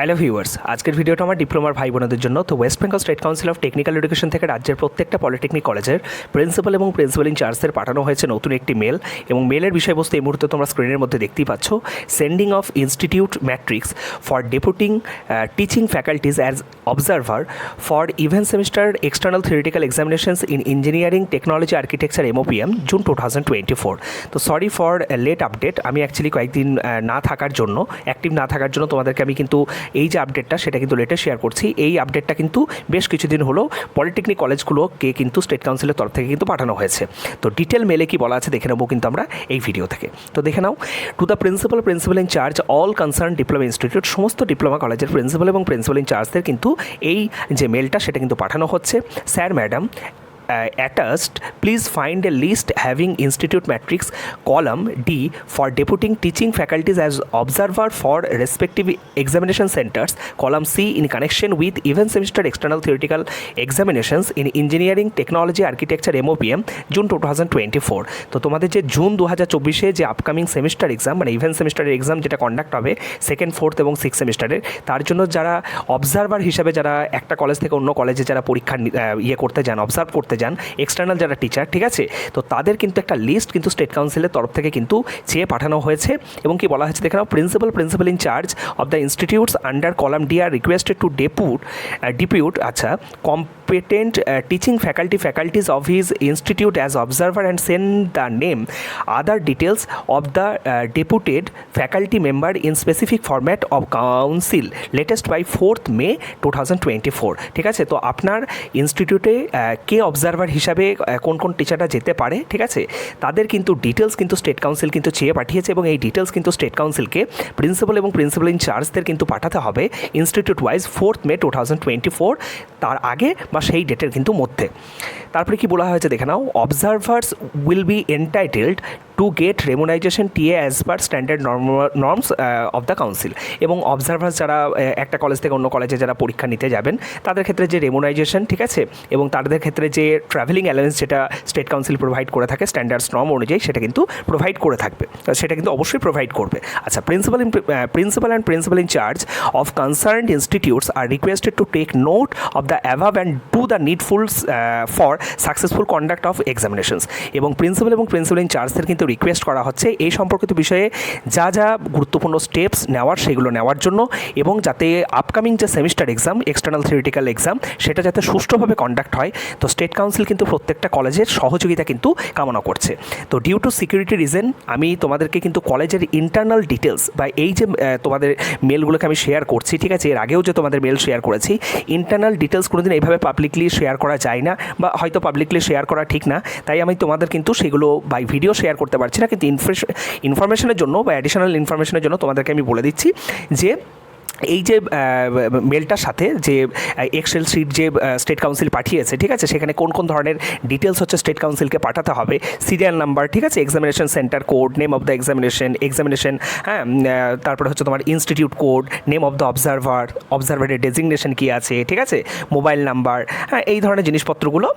Hello viewers, আজকের ভিডিওটা আমার ডিপ্লোমার ভাই বোনদের জন্য। তো West Bengal state council of technical education থেকে রাজ্যের প্রত্যেকটা পলিটেকনিক কলেজের প্রিন্সিপাল এবং প্রিন্সিপাল ইনচার্জদের পাঠানো হয়েছে নতুন একটি মেল এবং মেলের বিষয়বস্তু এই মুহূর্তে তোমরা স্ক্রিনের মধ্যে দেখতেই পাচ্ছ। Sending of institute matrix for deputing teaching faculties as observer for even semester external theoretical examinations in engineering technology architecture MOPM June two thousand twenty four তো সরি ফর লেট আপডেট আমি অ্যাকচুয়ালি কয়েকদিন না থাকার জন্য active না থাকার জন্য তোমাদেরকে আমি কিন্তু এই যে আপডেটটা সেটা কিন্তু লেটেস্ট শেয়ার করছি। এই আপডেটটা কিন্তু বেশ কিছুদিন হলো পলিটেকনিক কলেজগুলোকে কিন্তু স্টেট কাউন্সিলের তরফ থেকে কিন্তু পাঠানো হয়েছে। তো ডিটেল মেলে কি বলা আছে দেখে নেব কিন্তু আমরা এই ভিডিও থেকে। তো দেখে নাও to the principal principal in charge all concern diploma institute সমস্ত ডিপ্লোমা কলেজের প্রিন্সিপাল এবং প্রিন্সিপাল ইন চার্জদের কিন্তু এই যে মেলটা সেটা কিন্তু পাঠানো হচ্ছে। Sir madam attached, please find a list having institute matrix column D for deputing teaching faculties as observer for respective examination centers, column C in connection with even semester external theoretical examinations in engineering, technology, architecture, MOPM, twenty four তো তোমাদের যে জুন দু হাজার চব্বিশে যে upcoming semester exam মানে even সেমিস্টারের এক্সাম যেটা কন্ডাক্ট হবে সেকেন্ড ফোর্থ এবং সিক্স সেমিস্টারের তার জন্য যারা অবজারভার হিসাবে যারা একটা কলেজ থেকে অন্য কলেজে যারা পরীক্ষা ইয়ে করতে যান অবজার্ভ করতে যান এক্সটার্নাল যারা টিচার ঠিক আছে? তো তাদের কিন্তু একটা লিস্ট কিন্তু স্টেট কাউন্সিলের তরফ থেকে কিন্তু চেয়ে পাঠানো হয়েছে এবং কি বলা হয়েছে, দেখে নাও principal principal in charge of the institutes under column D R requested to depute depute আচ্ছা competent uh, teaching faculty faculties of his institute as observer and send the name. Other details of the uh, deputed faculty member in specific format of council. Latest by 4th may 2024 ঠিক আছে? তো আপনার ইনস্টিটিউটে কে observer হিসাবে কোন কোন টিচাররা যেতে পারে ঠিক আছে? তাদের কিন্তু ডিটেলস কিন্তু স্টেট কাউন্সিল কিন্তু চেয়ে পাঠিয়েছে এবং এই ডিটেলস কিন্তু স্টেট কাউন্সিলকে প্রিন্সিপাল এবং প্রিন্সিপাল ইনচার্জদের কিন্তু পাঠাতে হবে institute wise fourth May two thousand twenty four তার আগে বা সেই ডেটের কিন্তু মধ্যে। তারপরে কি বলা হয়েছে দেখে নাও? Observers will be entitled to get remuneration TA as per standard norms of the council এবং অবজারভার্স যারা একটা কলেজ থেকে অন্য কলেজে যারা পরীক্ষা নিতে যাবেন, তাদের ক্ষেত্রে যে রেমোনাইজেশন ঠিক আছে? এবং তাদের ক্ষেত্রে যে ট্রাভেলিং অ্যালায়েন্স যেটা স্টেট কাউন্সিল প্রোভাইড করে থাকে স্ট্যান্ডার্ডস নর্ম অনুযায়ী, সেটা কিন্তু প্রোভাইড করে থাকবে। সেটা কিন্তু অবশ্যই প্রোভাইড করবে। আচ্ছা principal in principal and principal in charge of concern institutes are requested to take note of the above and do the needful for successful conduct of examinations এবং প্রিন্সিপাল এবং প্রিন্সিপাল ইন চার্জদের কিন্তু request করা হচ্ছে এই সম্পর্কিত বিষয়ে যা যা গুরুত্বপূর্ণ স্টেপস নেওয়ার সেগুলো নেওয়ার জন্য এবং যাতে আপকামিং যে semester exam external theoretical exam সেটা যাতে সুষ্ঠুভাবে কন্ডাক্ট হয়। তো স্টেট কাউন্সিল কিন্তু প্রত্যেকটা কলেজের সহযোগিতা কিন্তু কামনা করছে। তো ডিউ টু সিকিউরিটি রিজন আমি তোমাদেরকে কিন্তু কলেজের ইন্টারনাল ডিটেলস বা এই যে তোমাদের মেলগুলোকে আমি শেয়ার করছি, ঠিক আছে? এর আগেও যে তোমাদের মেল শেয়ার করেছি ইন্টারনাল ডিটেলস কোনোদিন এইভাবে পাবলিকলি শেয়ার করা যায় না বা হয়তো পাবলিকলি শেয়ার করা ঠিক না, তাই আমি তোমাদের কিন্তু সেগুলো বাই ভিডিও শেয়ার করতে পারছি না। কিন্তু ইনফরমেশনের জন্য বা অ্যাডিশনাল ইনফরমেশনের জন্য তোমাদেরকে আমি বলে দিচ্ছি যে এই যে মেলটার সাথে যে এক্সেল শিট যে স্টেট কাউন্সিল পাঠিয়েছে, ঠিক আছে? সেখানে কোন কোন ধরনের ডিটেলস হচ্ছে স্টেট কাউন্সিলকে পাঠাতে হবে? সিরিয়াল নাম্বার ঠিক আছে? Examination centre code name of the examination examination হ্যাঁ তারপরে হচ্ছে তোমার institute code name of the observer অবজারভারের designation কী আছে, ঠিক আছে? মোবাইল নাম্বার হ্যাঁ এই ধরনের জিনিসপত্রগুলো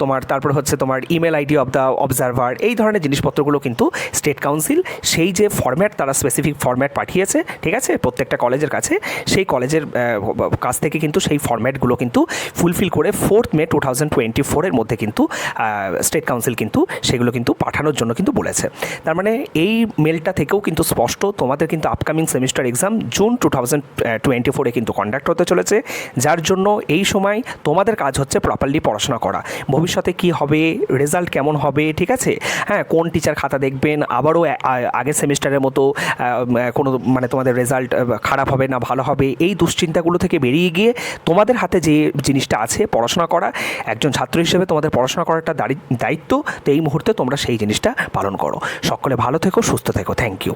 তোমার তারপর হচ্ছে তোমার email ID of the observer এই ধরনের জিনিসপত্রগুলো কিন্তু স্টেট কাউন্সিল সেই যে ফরম্যাট তারা স্পেসিফিক ফরম্যাট পাঠিয়েছে, ঠিক আছে? প্রত্যেকটা কলেজের কাছে সেই কলেজের কাছ থেকে কিন্তু সেই ফর্ম্যাটগুলো কিন্তু ফুলফিল করে fourth May two thousand twenty ফোরের মধ্যে কিন্তু স্টেট কাউন্সিল কিন্তু সেগুলো কিন্তু পাঠানোর জন্য কিন্তু বলেছে। তার মানে এই মেলটা থেকেও কিন্তু স্পষ্ট, তোমাদের কিন্তু upcoming semester exam June two thousand twenty ফোরে কিন্তু কন্ডাক্ট হতে চলেছে, যার জন্য এই সময় তোমাদের কাজ হচ্ছে প্রপারলি পড়াশোনা করা। ভবিষ্যতে কি হবে রেজাল্ট কেমন হবে, ঠিক আছে? হ্যাঁ কোন টিচার খাতা দেখবেন, আবারও আগের সেমিস্টারের মতো কোনো মানে তোমাদের রেজাল্ট খারাপ হবে না ভালো হবে। এই দুশ্চিন্তাগুলো থেকে বেরিয়ে গিয়ে তোমাদের হাতে যে জিনিসটা আছে পড়াশোনা করা, একজন ছাত্র হিসেবে তোমাদের পড়াশোনা করাটা একটা দায়িত্ব, তো এই মুহূর্তে তোমরা সেই জিনিসটা পালন করো। সকলে ভালো থেকো, সুস্থ থেকো। Thank you